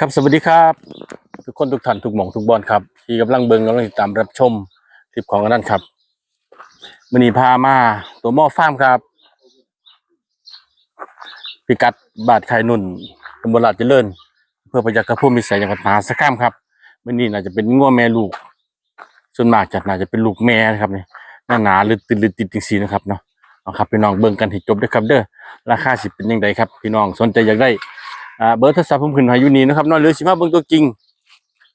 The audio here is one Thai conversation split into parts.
ครับสวัสดีครับ ทุกคนทุกท่านทุกหม่องทุกบอลครับ ที่กำลังเบิ่งกำลังติดตามรับชมคลิปของอันนั้นครับมณีพามาตัวหม้อฟาร์มครับพิกัดบาดไข่นุ่นตำบลลาดเจริญเพื่อประยักษ์กระพุ่มมิสัยจังหวัดมหาสารคามครับมื่อนี้น่าจะเป็นงัวแม่ลูก ส่วนมากจะน่าจะเป็นลูกแม่นะครับเนี่ยหน้าหนาหรือติดหรือติดจริงๆนะครับเนาะเอาครับพี่น้องเบิ่งกันให้จบด้วยครับ เด้อราคาสิเป็นยังไงครับ พี่น้องสนใจอยากได้ อ่าเบอร์โทรศัพท์ผมขึ้นให้อยู่นี่นะครับเนาะหรือสิมาเบิ่งตัวจริง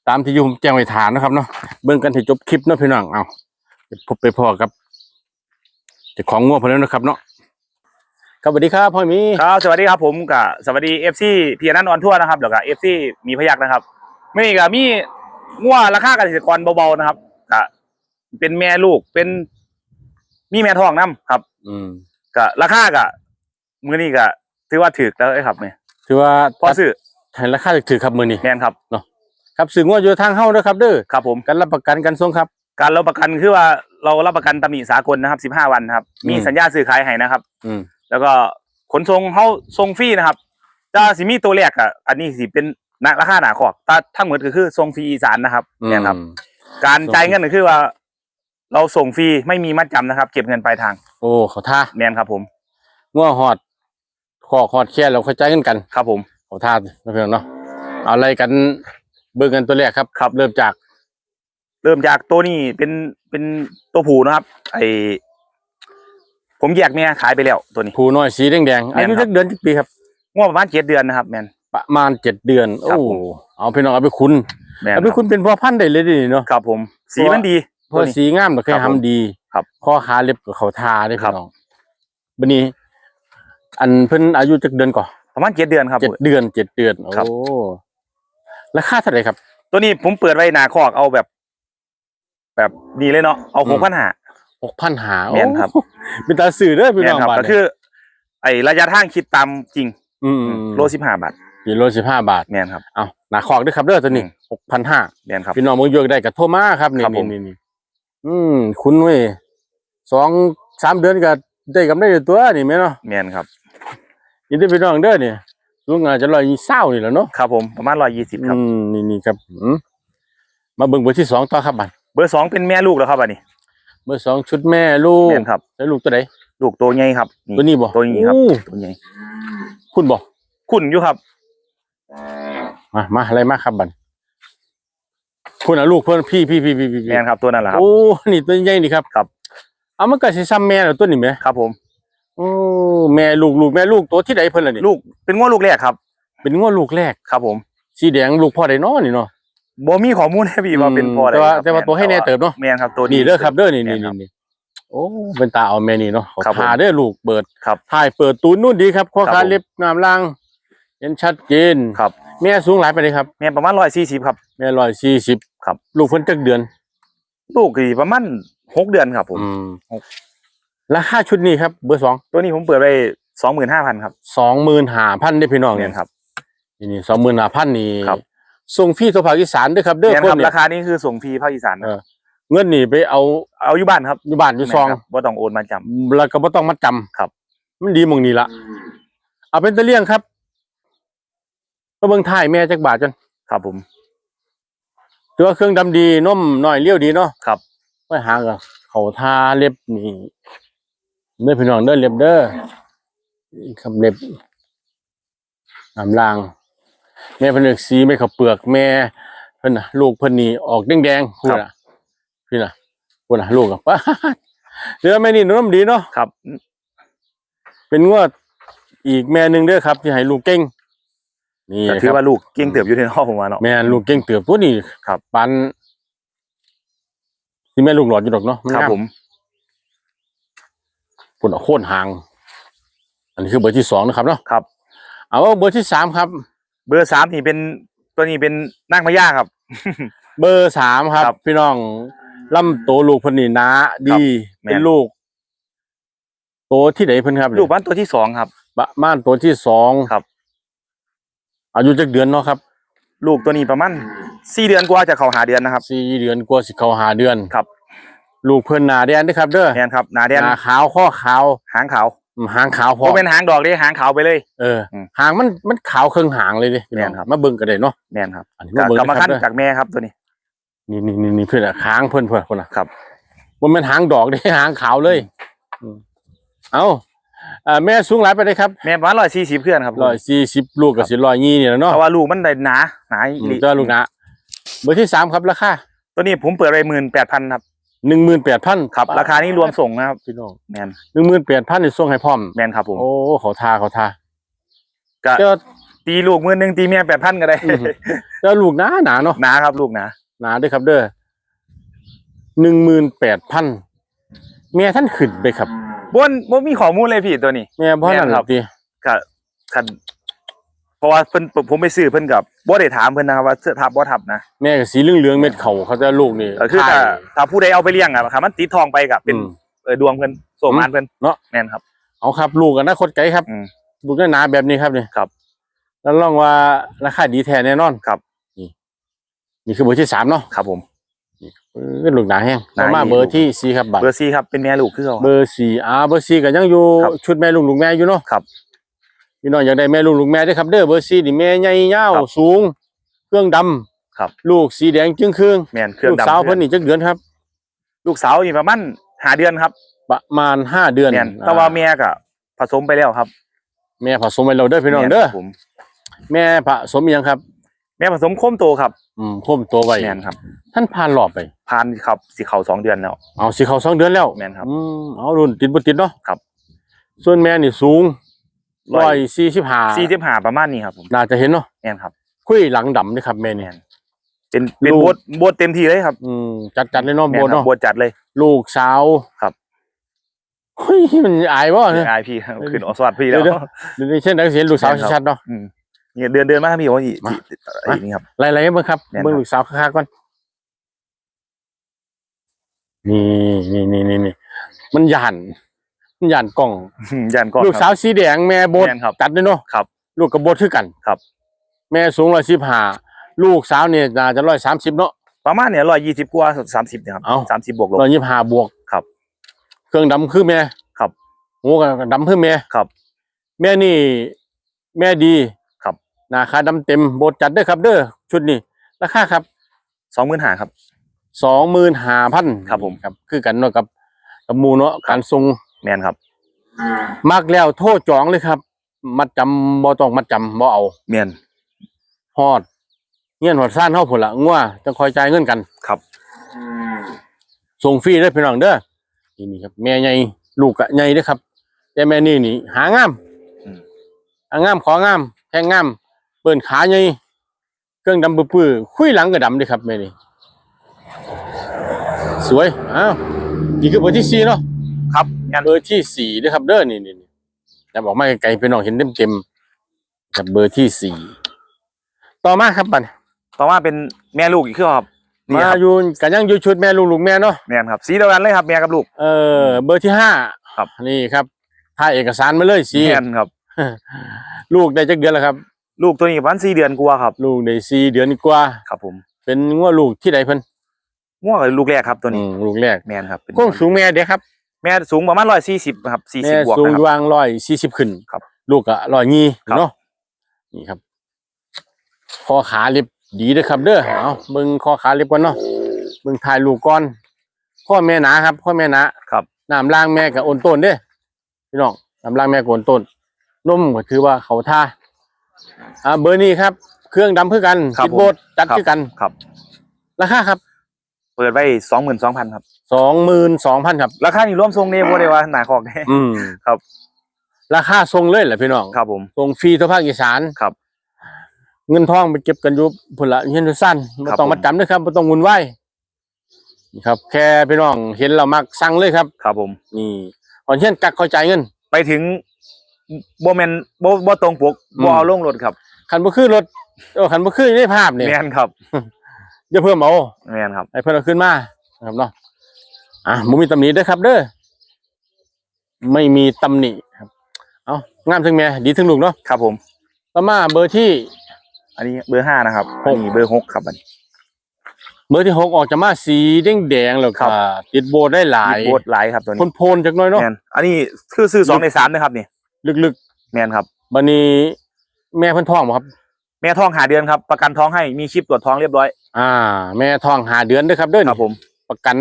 ตามที่อยู่ผมแจ้งไว้ฐานนะครับเนาะเบิ่งกันให้จบคลิปเนาะพี่น้องเอาเดี๋ยวพบไปพอกับเจ้าของงัวพอแล้วนะครับเนาะครับสวัสดีครับพ่อหมีครับสวัสดีครับผมกับสวัสดีเอฟซีพีนันออนทั่วร์นะครับแล้วก็เอฟซีมีพยักนะครับไม่กับมีงัวราคาเกษตรกรเบาๆนะครับก็เป็นแม่ลูกเป็นมีแม่ทองน้ำครับ อืมก็ราคาก็มือนี้ก็ถือว่าถือแล้วไอ้ครับเนี่ย ถือว่าพอซื้อให้ราคาถือครับมื้อนี้แมนครับครับซื้องัวอยู่ทางเฮาเด้อครับเด้อครับผมการรับประกันกันส่งครับ การรับประกันคือว่าเรารับประกันตำหนิสากลนะครับสิบห้าวันนะครับมีอืมสัญญาซื้อขายให้นะครับ อืมแล้วก็ขนส่งเขาส่งฟรีนะครับถ้าสิมีตัวแรกอะอันนี้สิเป็นหนาราคาหนาขอบถ้าทั้งหมดก็คือส่งฟรีอีสานนะครับเนี่ยครับอืมการส่งจ่ายเงินก็คือว่า เราส่งฟรีไม่มีมัดจำนะครับ เก็บเงินปลายทาง โอ้เขาท่าแมนครับผมงัวฮอด ขอฮอดแค่เราเข้าใจกันกันครับผมเขาท่าเนาะพี่น้องเนาะเอาอะไรกันเบิ่งกันตัวแรกครับครับ เริ่มจาก เริ่มจากตัวนี้เป็นเป็นตัวผูนะครับ ไอผมแยกเมียขายไปแล้วตัวนี้ ผู้น้อยสีแดงๆอายุแม่นครับจักเดือนจักปีครับงวดประมาณเจ็ดเดือนนะครับแมนประมาณเจ็ดเดือนโอ้ครับผมเอาพี่น้องเอาไปคุณแมนเอาไปคุณเป็นพ่อพันธุ์ได้เลยดิเนาะครับ ผม สีมันดีเพราะสีงามแต่แค่ครับผมทำดี ครับข้อขาเล็บกับเขาทาได้ครัพี่บน้องบันนี้ อันเพิ่นอายุจักเดือนก่อนประมาณเจ็ดเดือนครับ เจ็ดเดือนเจ็ดเดือนครับ โอ้ราคาเท่าไหร่ครับ ตัวนี้ผมเปิดไว้หนาคอกเอาแบบ แบบดีเลยเนาะเอาอืหมกพันหาหกพันหาแม่นครับโอ้เป็นตาสื่อเด้อพี่แมน้นองครับบ้านก็เนี่ยคือ ไอระยะทางคิดตามจริง อืมโลสิบห้าบาทกิโลสิบห้าบาทแมนครับเอาหนาคอกด้วยครับเด้อตัวนี้อืมหกพันห้าแมนครับพี่น้องมึงยกได้กับโทรมาครับนี่ครับผนี่มนี่นี่อืม คุณเว้ยสองสามเดือนก็ได้กำไรอยู่ตัวนี่แม่เนาะแมนครับ ยินดีพี่น้องเด้อนี่ลุงอาจจะร้อยยี่เศร้านี่แหละเนาะครับผมประมาณร้อยยี่สิบครับ อืมนี่นี่ครับอืมมาเบิ่งเบอร์ที่สองต่อครับบัดเบอร์สองเป็นแม่ลูกแล้วครับอันนี้เบอร์สองชุดแม่ลูกแม่นครับ แล้วลูกตัวไหนลูกตัวใหญ่ครับตัวนี้บ่ตัวนี้ครับโอ้ตัวใหญ่คุณบ่คุณอยู่ครับ มามาอะไรมาครับบัดคุณอะลูกเพิ่นพี่พี่พี่พี่พี่แม่นครับตัวนั่นแหละครับโอ้นี่ตัวใหญ่นี่ครับ ครับ เอามันก็สิซ้ำแม่แล้วตัวนี้แหมครับผม โอ้แม่ลูกลูกแม่ลูกตัวที่ใดเพิ่นล่ะนี่ลูกเป็นง้อลูกแรกครับ เป็นงวดลูกแรกครับ ผมสีแดงลูกพ่อได้เน้อนี่เนาะบ่มีข้อมูลให้พี่ว่าเป็นพอแต่ว่าครับแต่ว่าตัวให้แน่เติบเนาะแม่นครับตัวนี่เด้อครับเด้อนี่แม่นี่ครับนี่โอ้เป็นตาเอาแม่นี่เนาะเขาครับผมพาเด้อลูกเปิดครับถ่ายเปิดตูนนู่นดีครับข้อครับขาผมเล็บงามล่างเห็นชัดเจนครับ แม่สูงหลายไปเลยครับ แม่นประมาณร้อยสี่สิบครับ แม่ร้อยสี่สิบครับ ลูกเพิ่นจักเดือน ลูกกี่ประมาณหกเดือนครับผมอืมหก ราคาชุดนี้ครับเบอร์สองตัวนี้ผมเปิดไปสองหมื่นห้าพันครับสองหมื่นห้าพันได้อพี่น้องแม่นครับนี่นี่สองหมื่นห้าพันนี่ครับส่งฟรีทั่วภาคอีสานเด้วยครับเด้อแม่นคคนรับเนี่ยราคานี้คือส่งฟรีภาคอีสานเออเงินนี่ไปเอาเอาอยู่บ้านครับอยู่บ้านอยู่ซองแม่นครับบ่ต้องโอนมาจำแล้วก็บ่ต้องมัดจำครับ มันดีหมองนี้ละเอาเป็นตะเลี่ยงครับก็เบิ่งถ่ายแม่จักบาทจนครับ ผมตัวาเครื่องดำดีนมน้อยเลี้ยวดีเนาะครับไปหากับเขาทาเล็บนี่ เด้อพี่น้องเด้อเล็บเด้อนี่คำเล็บน้ำลาง แม่เพิ่นเลือกสีไม่เขาวเปลือกแม่เพิ่นน่ะ ลูกเพิ่นนี่ออกแดงๆพูดน่ะพี่น่ะพูดน่ะลูกอะป้าดเดี๋ยวแม่นี่นมดีเนาะครับ เป็นงวดอีกแม่หนึ่งเด้อครับ ที่ให้ลูกเก่งนี่ก็นะถืคอรับว่าลูกเก่งเติบอยู่ในห้องผมว่าเนาะแม่ลูกเก่งเติบตัวนี้ครับปันที่แม่ลูกหลอดอยู่ดอกเนาะนครับงามผม ปุ่นเอาโค่นหาง อันนี้คือเบอร์ที่สองนะครับเนาะครับ เอาเบอร์ที่สามครับ เบอร์สามนี่เป็นตัวนี้เป็นนางพญาครับ เบอร์สามครับ ครับพี่น้องลำโตวลูกเพิ่นนี่หนาดี แม่น เป็นลูก โตที่ไหนเพิ่นครับลูกบ้านตัวที่สองครับประมาณตัวที่สองครับ อายุจักเดือนเนาะครับลูกตัวนี้ประมาณสี่เดือนกว่าจะเข้าหาเดือนนะครับสี่เดือนกว่าสิเข้าหาเดือน ครับ ลูกเพิ่นหนาแดนเด้อครับเด้อแม่นครับหนาแดนหนาขาวข้อขาวหางขาวอืมหางขาวพอบ่เป็นหางดอกเด้หางขาวไปเลย เอออมหางมันมันขาวเครื่องหางเลยดิพี่น้องแม่นครับ มาเบิ่งกันได้เนาะแม่นครับอันนี้กะมาเบิ่งกรรมนะคคัรับนเด้อจากแม่ครับตัวนี้ นี่นี่นี่นี่เพื่อนอะหางเพื่อนเพื่อนคนน่ะครับมันเป็นหางดอกดิหางขาวเลยอืมเอาอ่าแม่สูงหลายไปเลยครับแม่ประมาณ140เพื่อนครับร้อยสี่สิบลูกกับสิร้อยยี่นี่แหละเนาะเพราะว่าลูกมันได้หนาหนาอีอืหมลีเจ้าลูกนะเบอร์ที่สามครับราคาตัวนี้ผมเปิดไป18,000ครับ หนึ่งหมื่นแปดพันครับ ราคานี้รวมส่งนะครับพี่น้องแม่นหนึ่งหมื่นแปดพันในส่งให้พร้อม แม่นครับผมโอ้เขาทาเขาทาก็เจ้าตีลูกมือหนึงตีเมีย8,000ก็ได้อือฮึเจ้าลูกหนาหนาเนาะหนาครับลูกหนาหนาด้วยครับเด้อหนึ่งหมื่นแปดพันแม่ท่านขึ้นไปครับบ่นบ่มีข้อมูลเลยพี่ตัวนี้ แม่พ่อนั่นแม่นหครรัอบกดี ก็คันเพ ราะว่าเพิ่นผมไปซื้อเพิ่นกับบ่ได้ถามเพิ่นนะครับว่าเสื้อทับบ่ทับนะแม่กับสีเหลืองๆเม็ดเข่าเขาจะลูกนี่ก็คือถ้าถ่ายถ้าผู้ใดเอาไปเลี้ยงอะครับมันติดทองไปกับเป็นอืม เออดวงเพิ่นโสมานเพิ่นเนาะ แม่นครับ เอาครับ ลูกกันนะคตไกลครับอืมลูกหนาๆแบบนี้ครับนี่ครับแล้วลองว่าราคาดีแท้แน่นอนครับ นี่นี่คือเบอร์ที่สามเนาะครับผม เออลูกหนาแห้งหนาต่อมาอีก เบอร์ที่สี่ครับบัตรเบอร์4ครับเป็นแม่ลูกคือเขา เบอร์สี่อ่าเบอร์สี่ก็ยังอยู่ครับชุดแม่ลูกลูกแม่อยู่เนาะครับ พี่น้องอยากได้แม่ลูกลูกแม่ด้วยครับเด้อเบอร์สี่นี่แม่ใหญ่ยาวครับสูง เครื่องดำครับ ลูกสีแดงจึงครึ่งแม่นเครื่องลูกดำสาวเพิ่นนี่จักเดือนครับ ลูกสาวนี่ประมาณห้าเดือนครับประมาณห้าเดือนแม่นแต่ว่าแม่ก็ผสมไปแล้วครับแม่ผสมไปแล้วเด้อพี่น้องเด้อแม่ครับผมแม่ผสมอิหยังครับ แม่ผสมโคมโตครับอืมพ่มตัวไว้แม่นครับท่านพานหลอบไป พานครับสิเข้าสองเดือนแล้วเอาสิเขาสองเดือนแล้ว แม่นครับ อืมเอารุ่นติดบ่ติดเนาะครับ ส่วนแม่นี่สูง ร้ร้ออยยสี่สิบห้า45ประมาณนี้ครับผมน่าจะเห็นเนาะแม่นครับ คุยหลังดำนี่ครับแม่นี่แม่นเป็นเป็นลูกโบทโบทเต็มที่เลยครับ อืมจัดจัดๆเลยเนาะแม่โบนนครับเนาะโบทจัดเลย ลูกสาวครับเฮ้ยมันอายบ่เนี่ยไอพี่ครับขึ้นออสวัสดพี่แล้วเดี๋ยวเดี๋ยวนี้เช่นนักเสียนลูกสาวแม่นครับชัดๆเนาะอืมเนี่ยเดือนเดือนมาครับพี่ว่าอีกมาอีกนี่ครับไล่ๆเบิ่งครับแม่นครับเบิ่งลูกสาวค้าๆก่อนนี่นี่นี่นี่นี่มันหยัน มันหยันกล้องยันก่อนลูกครับสาวสีแดงแม่โบดแม่นครับจัดเลยเนาะครับ ลูกกับโบดคือกันครับ แม่สูงร้อยสิบห้าลูกสาวเนี่ยน่าจะร้อยสามสิบเนาะ ประมาณเนี่ยร้อยยี่สิบกว่าสามสิบนะครับเอ้า สามสิบบวกลบ ร้อยยี่สิบห้าบวกครับเครื่องดำคือแม่ครับหูกับดำคือแม่ครับแม่นี่ แม่ดีครับหนาคาดำเต็มโบดจัดเด้อครับ เด้อชุดนี้ราคาครับสองหมื่นห้าครับ สองหมื่นห้าพันครับผม ครับ คือกันเนาะกับกับหมูเนาะการทรง แมนครับมักแล้วโทษจองเลยครับ มัดจำบ่ต้องมัดจำบ่เอาแมนฮอดเงี้ยนหอดซ่านเฮาพุ่นละงัวจะคอยจ่ายเงินกันครับส่งฟรีเด้อพี่น้องเด้อนี่นี่ครับ แม่ใหญ่ลูกกะใหญ่เด้อครับ แต่แม่นี่นี่ หางามอืมหางามของามแทงงามเปิ้นขาใหญ่เครื่องดำปื้อๆคุยหลังก็ดำเด้อครับแม่นี่สวยอ้าวนี่คือเบอร์ที่สี่เนาะ ครับงานเบอร์ที่สี่เด้อครับเด้อนี่นี่นี่แต่บอกมาไกลๆพี่น้องเห็นเต็มๆกับเบอร์ที่สี่ต่อมาครับบัดต่อมาเป็นแม่ลูกอีกคือครับนี่มาครับอยู่กันยังอยู่ชุดแม่ลูกลูกแม่เนาะแมนครับสีเดียวกันเลยครับแม่กับลูกเออเบอร์ที่ห้าครับนี่ครับถ่ายเอกสารมาเลยสิแมนครับ ลูกได้จักเดือนแล้วครับ ลูกตัวนี้ประมาณสี่เดือนกว่าครับ ลูกได้สี่เดือนกว่าครับ ผม เป็นงัวลูกที่ใดเพิ่นง่วงกับลูกแรกครับตัวอืนี้มลูกแรกแมนครับเป็นก้งสูงแม่เด้ครับ แม่สูงประมาณร้อยสี่สิบครับสี่แม่สิบบวกสูงนะครับวางร้อยสี่สิบขึ้นครับลูกก็ร้อยยี่ครับ เนาะนี่ครับคอขาเล็บดีเด้อครับ เด้อเอามึงคอขาเล็บก่อนเนาะมึงถ่ายลูกก่อนพ่อแม่หนาครับพ่อแม่หนาครับ น้ำล่างแม่กับโอนต้นเด้พี่น้องน้ำล่างแม่กับโอนต้นนมก็ถือว่าเขาท่าอ่าเบอร์นี้ครับ เครื่องดำเพื่อกันครับติดโบดจัดครับคือกัน ครับ ราคาครับ เปิดไว้สองหมื่นสองพันครับสองหมื่นสองพันครับ ราคานี่รวมทรงเนี่ยโมได้ว่าหนาคอกเนี่ยอืมครับ ราคาทรงเลยแหละพี่น้องครับผม ทรงฟรีทั่วภาคอีสานครับ เงินทองไปเก็บกันอยู่ผลละเงินสั้นไม่ครับต้องผม มาจำนะครับไม่ต้องวุ่นวายนี่ครับ แค่พี่น้องเห็นเรามักสั่งเลยครับ ครับผม นี่อ่อนเช่นกักเข้าใจายเงิน ไปถึงโบแมนโบโบตรงปกอืมโบเอาลงรถครับคันบ่คือรถเออคันบ่คือในภาพเนี่ย แมนครับ อย่าเพิ่มเอาแมนครับให้เพิ่นเอาขึ้นมานะครับเนาะอะบ่มีตำหนิเด้อครับ เด้อไม่มีตำหนิครับ เอางามถึงแม่ดีถึงลูกเนาะครับผม ต่อมาเบอร์ที่ อันนี้เบอร์ห้านะครับหก อันนี้เบอร์หกครับอันนี้อร์ที่หกออกจะมาสีแดงแดงๆแล้วครัก็บติดโบได้หลายมีโบดหลายครับตัวพนี้นโพนๆจักหน้อยเนาะแมนอันนี้คือซื้อสองในสามนะครับนี่ลึกแมนครับ ๆบันนี้แม่เพิ่นท้องบ่ครับ แม่ท้องหาเดือนครับ ประกันท้องให้มีคลิปตรวจท้องเรียบร้อย อ่า แม่ท้องหาเดือนเด้อครับเด้อคนี่รับผม ประกัน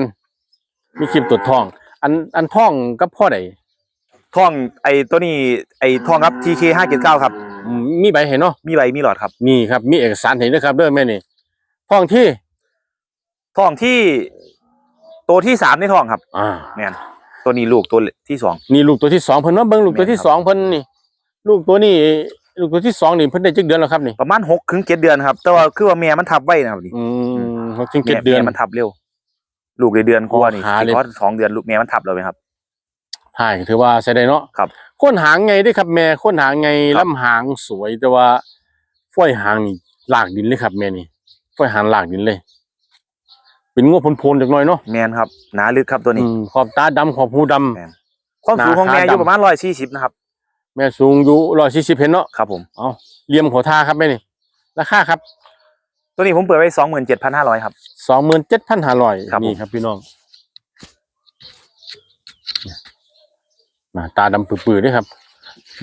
มีคลิปตรวจท้อง อันอันท้องกับพ่อใดท้องไอ้ตัวนี้ไอ้ท้องครับ TK ห้าเจ็ดเก้าครับ อืมมีใบเห็นเนาะมีใบมีหลอดครับนี่ครับ มีเอกสารเห็นนะครับเด้อแม่นี่ท้องที่ท้องที่ตัวที่สามในท้องครับอ่า แมนตัวนี้ลูกตัวที่สอง นี่ลูกตัวที่สองเพิ่นว่าเบิ่งลูกตัวที่แม่นครับสองเพิ่นนี่ ลูกตัวนี้ ลูกตัวที่สองนี่เพิ่นได้จักเดือนแล้วครับนี่ประมาณหกถึงเจ็ดเดือนครับ แต่ว่าคือว่าแม่มันทับไว้นะครับนี่อืมหกถึงเจ็ดเดือน แม่มันทับเร็ว ลูกในเดือนกว่านี่อ๋อขาเลย เพราะสองเดือนลูกแม่มันทับเลยไหมครับ ใช่ถือว่าใช้ได้เนาะครับค้นหางไงเด้วยครับแม่ค้นหางไงครับ ลำหางสวยแต่ว่าฝ้อยหางนี่ลากดินเลยครับแม่นี่ฝ้อยหางลากดินเลย เป็นงวพนๆจักหน่อยเนาะแมนครับหนาลึกครับตัวนี้ อืมขอบตาดำขอบหูดำแม่นความสูงของแม่หนาขาอยู่ดำ ประมาณร้อยสี่สิบนะครับ แม่สูงอยู่ร้อยสี่สิบเห็นเนาะครับผมเอาเลี่ยมหัวท่าครับแม่นี่ราคาครับ ตัวนี้ผมเปิดไว้สองหมื่นเจ็ดพันห้าร้อยครับสองหมื่นเจ็ดพันห้าร้อยครับผมนี่ครับพี่น้องหน้าตาดำปื้อๆด้วยครับ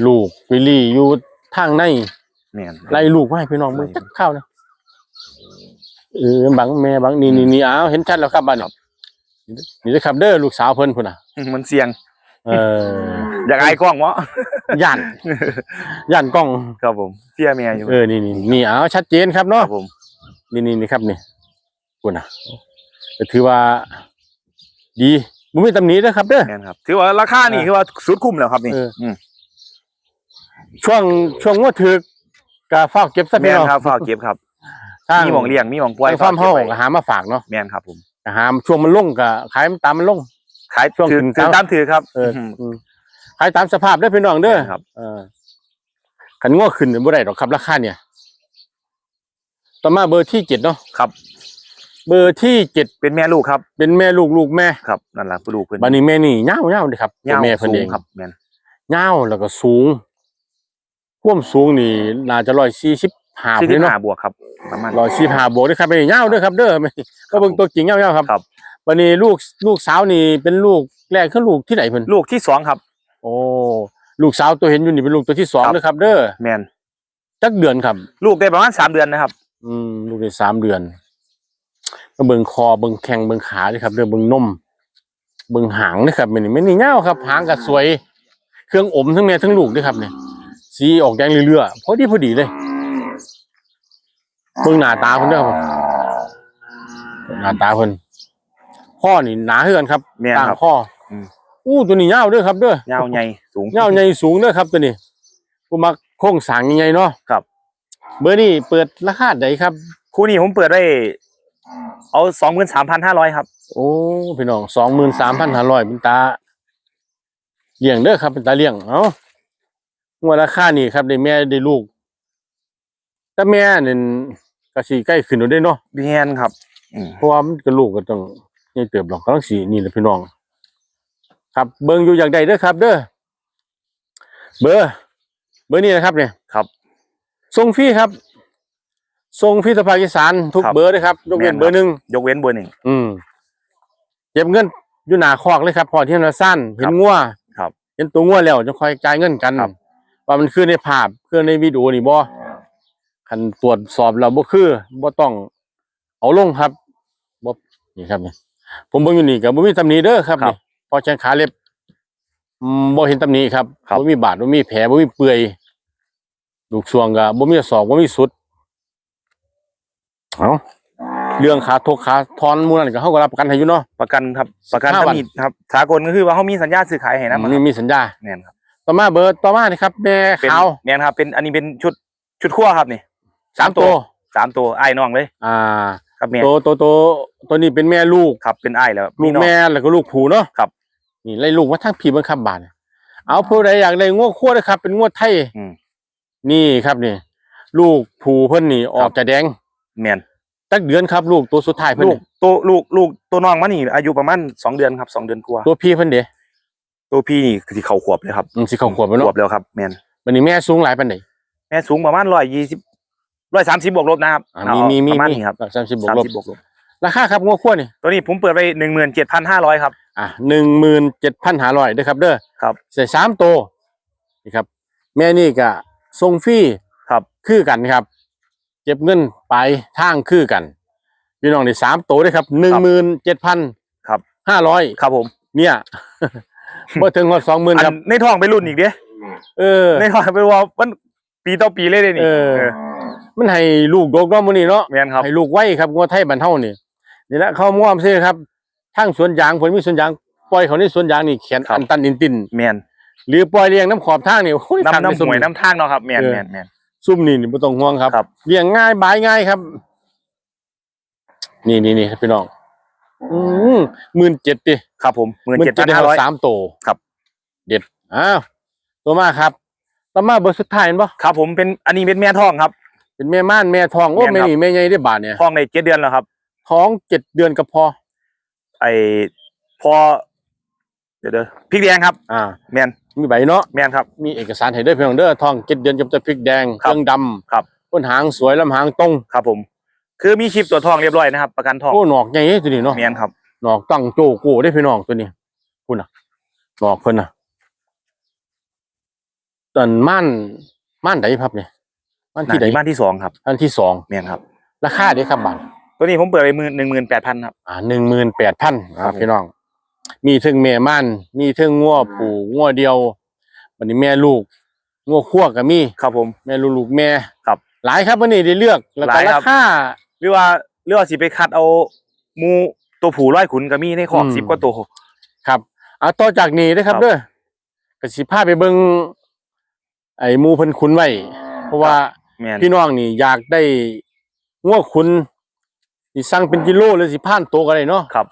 ลูกวิลลี่อยู่ทางในแม่นไล่ลูกไว้ให้พี่น้องมึงไล่จักข้าวนะเออบังแม่บังนี่นี่นี่อ้าวเห็นชัดแล้วครับบ้านครันี่บนี่เลยครับเด้อลูกสาวเพิ่นพุ่นน่ะ มันเสี่ยง เอออยากไอ้กล้องวะ ย่านย่านกล้อง ครับผมเสียเมียอยู่เออ นี่นี่นี่อ้าวชัดเจนครับคเนาะ รับผม นี่นี่นี่ครับนี่พุ่นน่ะก็ถือว่า ดีบ่มีตำหนิเด้อครับเด้อ แม่นครับ ถือว่าราคานี่อ่าคือว่าสุดคุ้มแล้วครับนี่เอออื มช่วงช่วงงวดถึกก็ฝากเก็บซะแม่พี่นน้องครับฝากเก็บครับ ทางมีหมองเลี้ยงมีหมองปล่อยทางฟาร์มเฮาฝกก็บก็ไว้หามาฝากเนาะแม่นครับผม ก็หาช่วงมันลงก็ขายมันตามมันลง ขายช่วงถือถึงถือเก้า ตามถือครับเออมอืม ขายตามสภาพเด้อพี่น้องเด้อครับ เออขันง้อขึ้นเนี่ยบ่ได้หรอกครับราคาเนี่ย ต่อมาเบอร์ที่เจ็ดเนาะครับ เบอร์ที่เจ็ดเป็นแม่ลูกครับเป็นแม่ลูกลูกแม่ครับนั่นแหละลูกเพิ่นบัดนี้แม่นี่ยาวยาวเลยครับตัวยาวแม่เพิ่นสูเองงครับแม่นยาวแล้วก็สูงความสูงนี่น่าจะร้อยสี่สิบห้าสี่พี่สิบเนาะ ห้าบวกครับประมาณ ร้อยสี่ห้าบวกด้วยครับแม่นี่ยาวด้วยครับ เด้อแม่นี่ก็เบิ่งตัวจริงยาวๆครับครับบัดนี้ลูกลูกสาวนี่เป็นลูกแรกคือลูกที่ไหนเพิ่นลูกที่สองครับ โอ้ลูกสาวตัวเห็นอยู่นี่เป็นลูกตัวที่สองครับเลยครับ เด้อแม่นจักเดือนครับ ลูกได้ประมาณสามเดือนนะครับ อืมลูกได้สามเดือนก็เบิ่งคอเบิ่งแข้งเบิ่งขาเลยครับเด้อเบิ่งนมเบิ่งหางเลยครับมันนี่ไม่นี่เงาครับ หางก็สวย เครื่องอมทั้งแม่ทั้งลูกด้วยครับเนี่ยสีออกแดงเรื่อยๆพอดีพอดีเลยเบิ่งหน้าตาเพิ่นเด้อครับหน้าตาเพิ่นข้อนี่หนาเฮือนครับแม่นต่างครับข้ออม อู้ตัวนี้ยาวเด้อครับเด้อยาวใหญ่สูงยาวใหญ่สูงเด้อครับตัวนี้ผู้มักโค้งสร้างใหญ่ๆเนาะครับ เบอร์นี้เปิดราคาใดครับ คู่นี้ผมเปิดได้เอาสองหมื่นสามพันห้าร้อยครับ โอ้พี่น้องสองหมื่นสามพันห้าร้อยเป็นตาเลี้ยงเด้อครับเป็นตาเลี้ยงเอ้างวดราคานี่ครับได้แม่ได้ลูกแต่แม่เนี่ยก็สิใกล้ขึ้นแล้วได้เนาะเบียนครับอืมเพราะว่ามันก็ลูกก็ต้องนี่เติบหรอกกำลังสีนี่แหละพี่น้อง ครับ เบิ่งอยู่อย่างใดเด้อครับ เด้อเบอร์ เบอร์นี้นะครับ เนี่ยครับส่งฟรีครับส่งฟรีสภาคอีสานทุกครับเบอร์เลยครับยกเว้นแม่นครับ เบอร์หนึ่งยกเว้นเบอร์หนึ่ง อืมเก็บเงินอยู่หน้าคอกเลยครับ พอที่มันสั้นเห็นงัวครับเห็นตัวงัวแล้วจะคอยจ่ายเงินกันครับ ว่ามันคือในภาพคือในวิดีโอนี่บ่คันตรวจสอบแล้วบ่คือบ่ต้องเอาลงครับบ่นี่ครับนี่ผมเบิ่งอยู่นี่ก็บ่มีตำหนิเด้อครับครับนี่ พอแข้งขาเล็บอืมบ่เห็นตำหนิครับครับ บ่มีบาดบ่มีแผลบ่มีเปื่อยลูกสวงก็บ่มีศอกบ่มีสุด เอ้าเรื่องขาทกขาทอนหมู่นั่นก็เฮาก็รับประกันให้อยู่เนาะ ประกันครับ ประกันห้าถ้าวันมีครับสากลก็คือว่าเขามีสัญญาซื้อขายให้นะมันมีสัญญาแม่นครับต่อมาเบอร์ต่อมานี่ครับ แม่เป็นขาวแม่นครับ เป็นอันนี้เป็นชุดชุดขั้วครับนี่สามตัว สามตัวไอ้ายน้องเลย อ่าครับแม่ตัวตัวตัวตัวนี้เป็นแม่ลูก ครับเป็นไอ้ายแล้วลูกน้อง แม่แล้วก็ลูกผูเนาะครับ นี่ไล่ลูกมาทั้งผีบังคับบาทเอาผู้ใดอยากได้งวดขั้วนะครับ เป็นงวดไทยอืม นี่ครับนี่ ลูกผูเพิ่นนี่ออกจะแดงแม่นตักเดือนครับ ลูกตัวสุดท้ายเพิ่นลูกนี่ตัวลูกลูกตัวน้องมันนี่อายุประมาณสองเดือนครับสองเดือนกว่าตัวพี่เพิ่นเด้ตัวพี่นี่คือที่เขาขวบเลยครับอืมสิเข้าขวบแล้วขวเนาะบแล้วครับแม่นวันนี้แม่สูงหลายปานใดแม่สูงประมาณร้อยยี่สิบร้อยสามสิบบวกลบนะครับอ่าเอามีมีมีประมาณมีนี้ครับสามสิบบวกสามลบ สิบบวกลบ ราคาครับงัวขั้วนี่ตัวนี้ผมเปิดไปหนึ่งหมื่นเจ็ดพันห้าร้อยครับ อะหนึ่งหมื่นเจ็ดพันห้าร้อยด้วยครับ เด้อครับใส่สามตัวนี่ครับ แม่นี่ก็ทรงฟรีครับคือกันครับ เก็บเงินไปลายทางคือกันพี่น้องนี่สามตัวด้วยครับหนึ่งหมื่นเจ็ดพันครับห้าร้อยครับผม เนี่ยเมื่อถึงงวดสองหมื่นอันครับในท้องไปรุ่นอีกเด้เออในท้องไปว่ามันปีต่อปีเลยเด้นี่เออเออมันให้ลูกดกเนาะมื้อนี้เนาะแม่นครับให้ลูกไว้ครับงัวไทยบ้านเฮานี่ นี่แหละเขาม่อมซิครับทางสวนยางผลมีสวนยางปล่อยเขาในสวนยางนี่แขนครับ อันตันอินตินแม่นหรือปล่อยเลี้ยงน้ำขอบทางนี่โอ้ยน้ำทางน้ำซุ่หวยนี่น้ำทางเนาะครับแม่นเออแม่นแม่นซุ่มนี่นี่บ่ต้องห่วงครับครับ เลี้ยงง่ายบายง่ายครับ นี่นี่นี่ครับพี่น้องอืม17,000ติ ครับผมหมื่นเจ็ดพัน17,000ห้าร้อย สามโตครับ เด็ดอ้าวตัวมาครับต่อมาเบอร์สุดท้ายเห็นบ่ครับผมเป็นอันนี้เป็นแม่ท้องครับ เป็นแม่ม่านแม่ทองโอ้แม่แม่นครับนี่แม่ใหญ่ได้บาทเนี่ยท้องในเจ็ดเดือนแล้วครับ ท้องเจ็ดเดือนก็พอ ไอพอ เดี๋ยวเด้อพริกแดงครับ อ่า แม่นมีใบเนาะแม่นครับ มีเอกสารให้ด้วยเพียงเด้อทองเจ็ดเดือนกับจะพริกแดงเคครับรื่องดำครับต้นหางสวยลำหางตรงครับผม คือมีคลิปตัวทองเรียบร้อยนะครับ ประกันทองโอ้หนอกใหญ่ตัวนี้เนาะแม่นครับหนอกตั้งโจโก้ได้พี่น้องตัวนี้คุณน่ะหนอกเพิ่นน่ะตอนม่านม่านไหนครับเนี่ยม่านหน้าที่ไหนที่บ้านที่สองครับอันที่สองแม่นครับ ราคาเด้ครับบาท ตัวนี้ผมเปิดไปหมื่นหนึ่งหมื่นแปดพันครับ อ่าหนึ่งหมื่นแปดพันครับพี่น้อง มีถึงแม่ม่านมีถึงงัวผูงัวเดียววันนี้แม่ลูกงัวขั้วก็มีครับผมแม่ลูกลูกแม่ครับ หลายครับวันนี้ได้เลือกแล้วหก็ลายราครับคาหรือว่าหรือว่าสิไปคัดเอาหมูตัวผูร้อยขุนก็มีในคอกอืมสิบกว่าตัวครับเอาต่อจากนี้นะครับครับเด้อกสิพาไปเบิ่งไอ้หมูเพิ่นคุณไว้เพราะว่าแม่นพี่น้องนี่อยากได้งัวคุณ สิสั่งเป็นกิโลหรือสิผ่านโตก็ได้เนาะครับ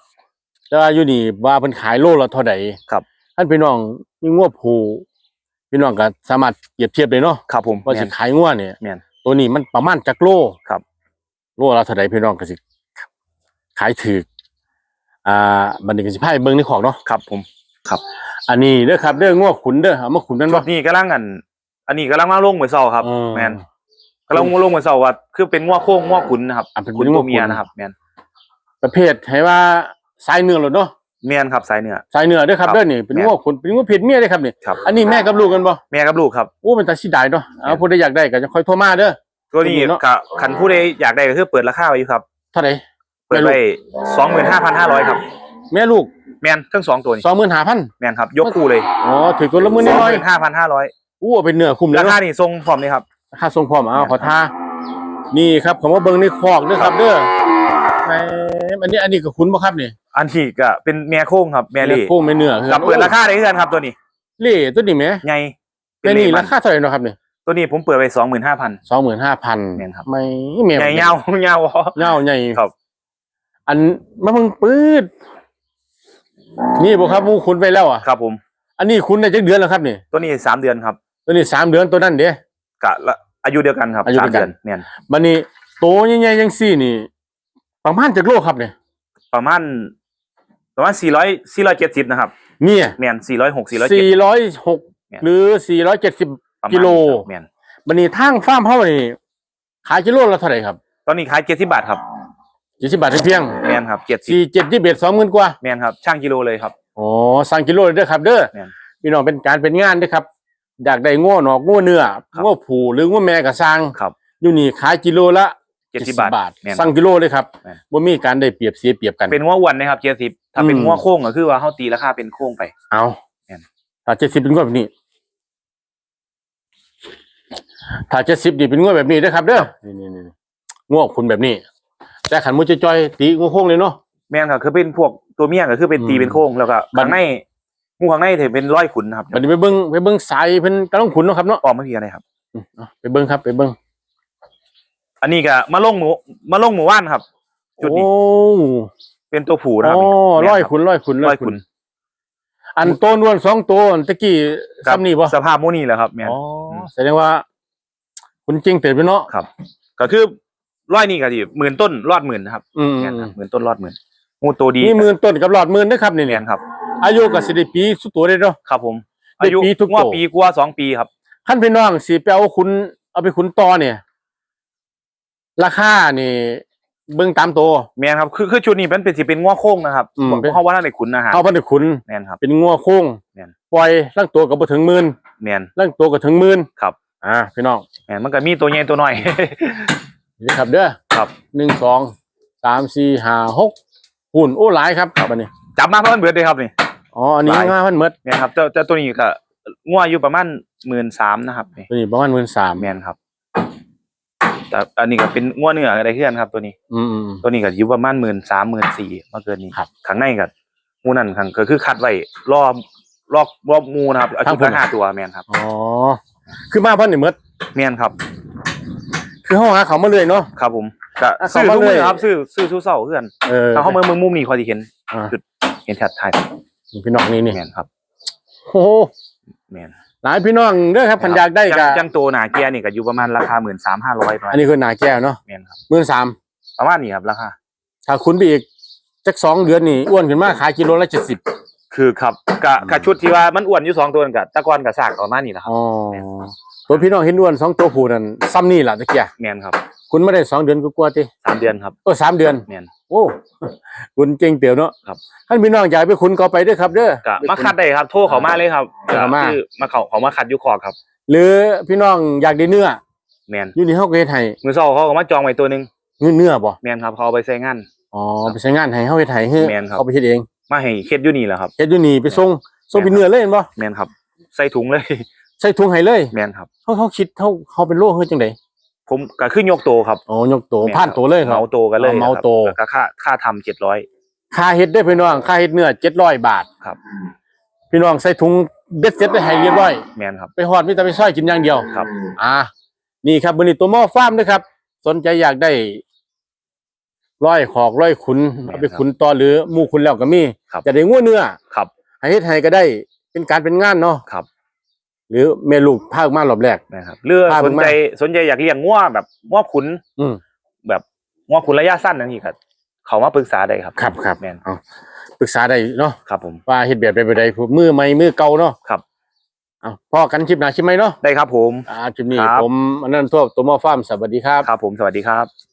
แต่ว่าอยู่นี่ว่าเพิ่นขายโลละเท่าใดครับท่านพี่น้องมีงัวผูพี่น้องก็สามารถเปรียบเทียบได้เนาะครับผมว่าแม่สินขายงัวเนี่ยแม่นตัวนี้มันประมาณจักโลครับโลละเท่าใดพี่น้องก็สิขายถูกอ่าบัดนี้ก็สิพาไปเบิ่งในของเนาะครับผมอันนี้เด้อครับเด้อง้อขุนเด้อเอามาขุนนั่นชุบ่ดนี้กำลังอัน อันนี้กำลังมาลงเหมือนเสาครับอืมแม่น กำลังลงเหมือนเสาว่าคือเป็นง้อโค้งง้อขุนนะครับอะเป็นขุนง้ตัอวเมียขุนนะครับแม่นประเภทให้ว่าสายเนื้อหลดเนาะแม่นครับสายเนื้อ สายเนื้อเด้อครับครับเด้อนี่เป็นแม่นง้อขุนเป็นง้อเพศเมียเด้อครับนี่ครับ อันนี้แม่กับลูกกันบ่แม่กับลูกครับ โอ้เป็นตาสิดายเนาะเอาแม่นผู้ใดอยากได้ก็จะค่อยโทรมาเด้อ ตัวนี้ตัวนี้เนอะ กับคันผู้ใดอยากได้ก็คือเปิดราคาไว้อยู่ครับ เท่าไหร่ เปิดไว้สองหมื่นห้าพันห้าร้อยครับ แม่ลูกแม่นทั้งสองตัวนี้25,000แม่นครับ ยกคู่เลยอ๋อถือคนละมื้อสองน้อหยมื่นห้าพันห้าร้อยๆอู้เป็นเนื้อคุ้มเลยราคาเนาะนี่ทรงพร้อมเลยครับรา คาทรงพร้อมเอาขอท่านี่ครับผมว่าเบิ่งในคอกเด้อครับเด้อแหมอันนี้อันนี้ก็คุ้นบ่ครับนี่อันที่ก็เป็นแม่โค้งครับแม่เล่โค้งแม่เนื้อคือกับเปิดราคาได้เท่ากันครับตัวนี้เล่ตัวนี้แหมไงแม่นี่ราคาเท่าไหร่เนาะครับนี่ตัวนี้ผมเปิดไปสองหมื่นห้าพันสองหมื่นห้าพันแม่นครับไม่แม่ไงเงาเงาเงาใหญ่ครับ อันมาเพิ่งปืดนี่บอกครับหมูคุณไปแล้วอะครับ ผม อันนี้คุณได้จักเดือนแล้วครับนี่ตัวนี้สามเดือนครับ ตัวนี้สามเดือนตัวนั้นเด้ กะละอายุเดียวกันครับอายุสามเดียวกัเดือนนเนี่ยบันนี้โตใหญ่ๆยังซี่นี่ ประมาณจักโลครับเนี่ยประมาณประมาณสี่ร้อยสี่ร้อยเจ็ดสิบนะครับเนี่ยแมนสี่ร้อยหกสี่ร้อยเจ็ด สี่ร้อยหกเนี่ย หรือสี่ร้อยเจ็ดสิบประมาณกิโลแมนบันนี้ทางฟาร์มเฮานี่ขายกิโลละเท่าไหร่ครับตอนนี้ขายเจ็ดสิบบาทครับยี่สิบบาทเพียงแมนครับเจ็ดสิบสี่เจ็ดยี่สิบเอ็ดสองหมื่นกว่าแมนครับช่างกิโลเลยครับ อ๋อสั่งกิโลเลยเด้อครับเด้อแม่น พี่น้องเป็นการเป็นงานเด้อครับ อยากได้ง้อหนอกง้อเนื้อครับง้อผูหรือง้อแม่กระซังครับอยู่นี่ขายกิโลละเจ็ดสิบบาทแมนสั่งกิโลเลยครับแม่นว่ามีการได้เปรียบเสียเปรียบกันเป็นง้ออ้วนนะครับเจ็ดสิบถ้าเป็นอืมง้อโค้งก็คือว่าเขาตีราคาเป็นโค้งไป เอาแม่นถ้าเจ็ดสิบเป็นง้อแบบนี้ถ้าเจ็ดสิบนี่เป็นง้อแบบนี้เด้อครับเด้อนี่นี่นี่ง้อคุณแบบนี้ แต่ขันมุจจอยๆตีง้อโค้งเลยเนาะแมนครับคือเป็นพวกตัวเมียก็คือเป็นตีอืมเป็นโค้งแล้วก็บัดข้างใน งูข้างในถือเป็นร้อยขุนนะครับบัดนี้ไปเบิ้งไปเบิ้งสายเพิ่นกำลังขุนเนาะครับเนาะออกมาทีอะไรครับอืมเอาไปเบิ้งครับ ไปเบิ้งอันนี้ก็มาลงหมูมาลงหมู่ว่านครับ จุดนี้โอ้เป็นตัวผูนะครับโอ้แม่นร้อยครับขุนร้อยขุนร้อยขุน อันโตนวนสองตัวอันตะกี้ครับซ้ำนี่บ่สภาพโมนี่แหละครับแมนอ๋อแสดงว่าคุณจริงเติบไปเนาะครับ ก็คือร้อยนี่ก็ที่หมื่นต้นรอดหมื่นนะครับอืมแมนครับหมื่นต้นรอดหมื่นงูตัวดีนี่หมื่นต้นกับหลอดหมื่นนะครับนี่แมเนี่ยนครับ อายุก็สิได้ปีสุดตัวเลยเนาะ ครับผม ได้อายุปีทุกงวดโตปีกว่าสองปีครับ ขั้นพี่น้องสิไปเอาคุณเอาไปขุนต่อเนี่ย ราคานี่เบิ่งตามตัว แม่นครับ คือคือชุดนี้เป็นเป็นสิเป็นง้อโค้งนะครับอืม เพราะว่าท่านได้ขุนอาหารเอาพันธุ์ขุนแม่นครับ เป็นงัวโค้งแม่น ปล่อยล่างตัวก็บ่ถึงหมื่นแม่นล่างตัวก็ถึงหมื่นครับ อ่าพี่น้องแม่นมันก็มีตัวใหญ่ตัวน้อย นี่ครับเด้อครับ หนึ่งสองสามสี่ห้าหกหุ่นโอ้หลายครับบัดนี้จับมาเพราะมันเบิดเลยครับนี่อ๋ออันนี้หลายมาพันเมดแม่นครับเจ้าเจ้าตัวนี้ก็ง้ออยู่ประมาณหมื่นสามนะครับนี่ตัวนี้ประมาณหมื่นสามแม่นครับ แต่อันนี้ก็เป็นง้อเนื้ออะไรเพื่อนครับ ตัวนี้อืมอืมตัวนี้ก็อยู่ประมาณหมื่นสามหมื่นสี่มาเกินนี้ครับข้างในก็หมูนั่นข้างก็คือคัดไว้รอบรอบรอบหมูนะครับเอาชุดละห้าตัวแม่นครับอ๋อคือมาพันนี่เมดแม่นครับ คือห้องหาเขามาเลยเนาะครับผม ก็อะซื้อเข้าทุกมามืเลยอครับซื้อซื้อทุกเสาร์เพื่อนเออถ้าเขาเมืองเมืองมุมนี้คอยที่เห็นอ่าจุดเห็นชัดถ่ายพี่น้องนี่นี่แม่นครับโอ้โหแม่นหลายพี่น้องเด้อครับพันอยากได้จักังจังโตหนาเกียร์นี่ก็อยู่ประมาณราคาหมื่นสามห้าร้อยประมาณอันนี้คือหนาแก้วเนาะแม่นครับหมื่นสามประมาณนี้ครับราคาถ้าคุณไปอีกจักสองเดือนนี่อ้วนขึ้นมาขายกิโลละเจ็ดสิบคือครับกะกะชุดที่ว่ามันอ้วนอยู่สองตัวนั่นกะตะกอนกับสากประมาณนี้แหละครับอ๋อ ตัวพี่น้องเห็นอ้วนสองตัวผู้นั่นซ้ำนี่แหละตะเกียแม่นครับคุณไม่ได้สองเดือนก็กลัวติสามเดือนครับโอ้สามเดือน แม่นโอ้คุณเก่งเตี๋ยวเนาะครับ ท่านพี่น้องอยากไปคุณก็ไปเด้วยครับเด้อ กะมาคัดได้ครับ โทรเขามาเลยครับเออมา คือมาเขาเขามาคัดอยุคอครับ หรือพี่น้องอยากได้เนื้อแม่นอยู่นี่เฮาก็เฮ็ดให้มือเศร้าเขาก็มาจองไว้ตัวหนึงเนื้อเนื้อบ่แม่นครับเขาเอาไปใช้งาน อ๋อไปใช้งานให้เฮาเฮ็ดให้เฮ้อแม่นครับเขาไปเฮ็ดเองมาให้เคสอยู่นี่แหละครับ เฮ็ดอยู่นี่ไปส่งส่งเป็นเนื้อเลยเห็นบ่แม่นครับ ใส่ถุงเลย ใส่ถุงให้เลยแม่นครับเฮาเฮาคิดเฮาเฮาเป็นโลเฮ็ดจังได๋ผมก็ขึ้นยกโตครับอ๋อยกโตแม่นผ่านโตเลยครับเมาโตกันเลยอ๋อเมาโตครับแล้วก็ค่าค่าทำเจ็ดร้อยค่าเฮ็ดได้อพี่น้องค่าเฮ็ดเนื้อ700บาทครับ พี่น้องใส่ถุงเบ็ดเสร็จได้ให้เรียบร้อยแม่นครับไปฮอดมีแต่ไปซอยกินอย่างเดียวครับ อ่า นี่ครับวันนี้ตัวหม้อฟาร์มนะครับ สนใจอยากได้ร้อยขอกร้อยขุนแม่นเอาไปขุนต่อหรือหมู่ขุนแล้วก็มีครับจะได้งัวเนื้อครับให้เฮ็ดให้ก็ได้เป็นการเป็นงานเนาะครับ หรือแม่ลูกพากมารอบแรกนะครับ เรือพาสผมนมาใจสนใจอยากเลี้ยงง้วแบบง้วขุนอืม แบบง้วขุนระยะสั้นนั่นนี่ครับ เขามาปรึกษาได้ครับครับครับแม่นเอาปรึกษาได้เนาะครับผม ว่าเฮ็ดแบบใดแบบใดมือใหม่มือเก่าเนาะครับ เอาพอกันคลิปหน้าคลิปไหมเนาะได้ครับผม อ่าคลิปนี้ครับ ผมอันนั้นทั่วตัวหม้อฟาร์มสวัสดีครับ ครับผมสวัสดีครับ